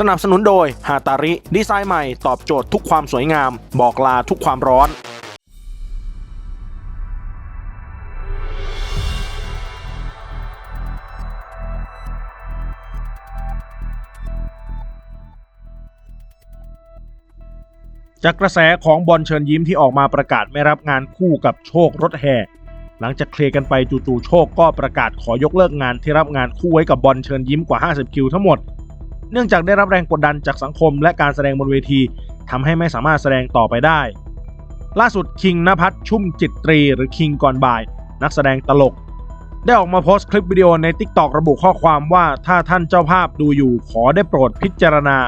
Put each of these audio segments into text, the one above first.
สนับสนุนโดยฮาตาริ ดีไซน์ใหม่ตอบโจทย์ทุกความสวยงาม บอกลาทุกความร้อนจากกระแสของบอลเชิญยิ้มที่ออกมาประกาศไม่รับงานคู่กับโชครถแห่ หลังจากเคลียร์กันไปจู่ๆโชคก็ประกาศขอยกเลิกงานที่รับงานคู่ไว้กับบอลเชิญยิ้มกว่า 50 คิวทั้งหมด เนื่องจากได้รับแรงกดดันจากสังคมและการแสดงบนเวทีทำให้ไม่สามารถแสดงต่อไปได้ ล่าสุดคิงนภัทรชุ่มจิตตรีหรือคิงก่อนบ่าย นักแสดงตลก ได้ออกมาโพสต์คลิปวิดีโอใน t ิ k t o k ระบุข้อความว่าถ้าท่านเจ้าภาพดูอยู่ขอได้โปรดพิจารณา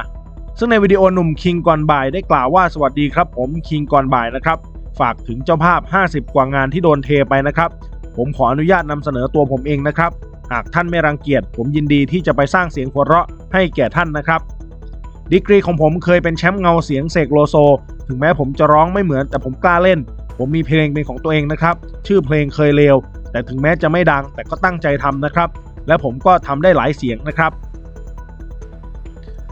ซึ่งในวิดีโอหนุ่มคิงก่อนบ่ายได้กล่าวว่าสวัสดีครับ ผมคิงก่อนบ่ายนะครับฝากถึงเจ้าภาพ 50 กว่างานที่โดนเทไปนะครับ ผมขออนุญาตนำเสนอตัวผมเองนะครับ หากท่านไม่รังเกียจ ผมยินดีที่จะไปสร้างเสียงหัวเราะ ให้แก่ท่านนะครับ ดีกรีของผมเคยเป็นแชมป์เงาเสียงเสกโลโซ ถึงแม้ผมจะร้องไม่เหมือนแต่ผมกล้าเล่น ผมมีเพลงเป็นของตัวเองนะครับ ชื่อเพลงเคยเลว แต่ถึงแม้จะไม่ดังแต่ก็ตั้งใจทำนะครับ และผมก็ทำได้หลายเสียงนะครับ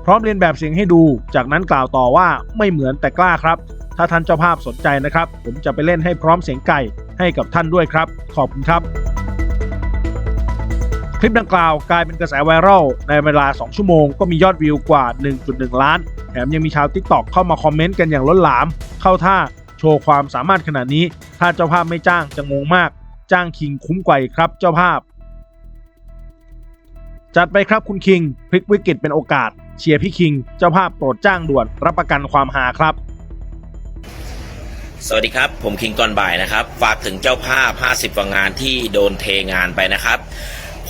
พร้อมเรียนแบบเสียงให้ดู จากนั้นกล่าวต่อว่าไม่เหมือนแต่กล้าครับ ถ้าท่านเจ้าภาพสนใจนะครับ ผมจะไปเล่นให้พร้อมเสียงไก่ให้กับท่านด้วยครับ ขอบคุณครับ คลิปดังกล่าวกลายเป็นกระแสไวรัลในเวลา 2 ชั่วโมงก็มียอดวิวกว่า 1.1 ล้าน แถมยังมีชาว TikTok เข้ามาคอมเมนต์กันอย่างล้นหลาม เข้าท่าโชว์ความสามารถขนาดนี้ ถ้าเจ้าภาพไม่จ้างจะงงมาก จ้างคิงคุ้มกว่าครับเจ้าภาพ จัดไปครับคุณคิง พลิกวิกฤตเป็นโอกาส เชียร์พี่คิง เจ้าภาพโปรดจ้างด่วนรับประกันความหาครับสวัสดีครับ ผมคิงก่อนบ่ายนะครับ ฝากถึงเจ้าภาพ 50กว่างานที่โดนเทงานไปนะครับ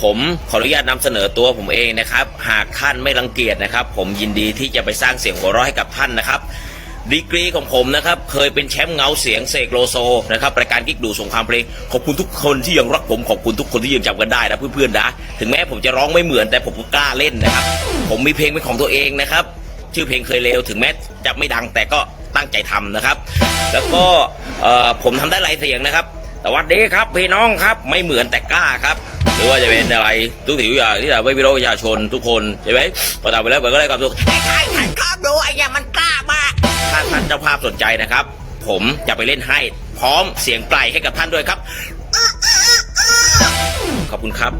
ผมขออนุญาตนำเสนอตัวผมเองนะครับ หากท่านไม่รังเกียจนะครับ ผมยินดีที่จะไปสร้างเสียงหัวเราะให้กับท่านนะครับดีกรีของผมนะครับเคยเป็นแชมป์เงาเสียงเสกโลโซนะครับรายการกิ๊กดูสงครามเพลงขอบคุณทุกคนที่ยังรักผมขอบคุณทุกคนที่ยังจำกันได้นะเพื่อนๆนะถึงแม้ผมจะร้องไม่เหมือนแต่ผมก็กล้าเล่นนะครับ ผมมีเพลงเป็นของตัวเองนะครับ ชื่อเพลงเคยเลวถึงแม้จะไม่ดังแต่ก็ตั้งใจทำนะครับ แล้วก็ผมทำได้หลายเสียงนะครับ สวัสดีครับพี่น้องครับไม่เหมือนแต่กล้าครับ หรือว่าจะเป็นอะไรทุกสิ่งทุกอย่างที่จะไว้พี่น้องประชาชนทุกคนใช่ไหมพอทำไปแล้วมันก็ได้ความสุขใช่ใช่ใช่ครับดูไอ้เนี่ยมันกล้ามากถ้าท่านเจ้าภาพสนใจนะครับ ผมจะไปเล่นให้ พร้อมเสียงไกลให้กับท่านด้วยครับ ขอบคุณครับ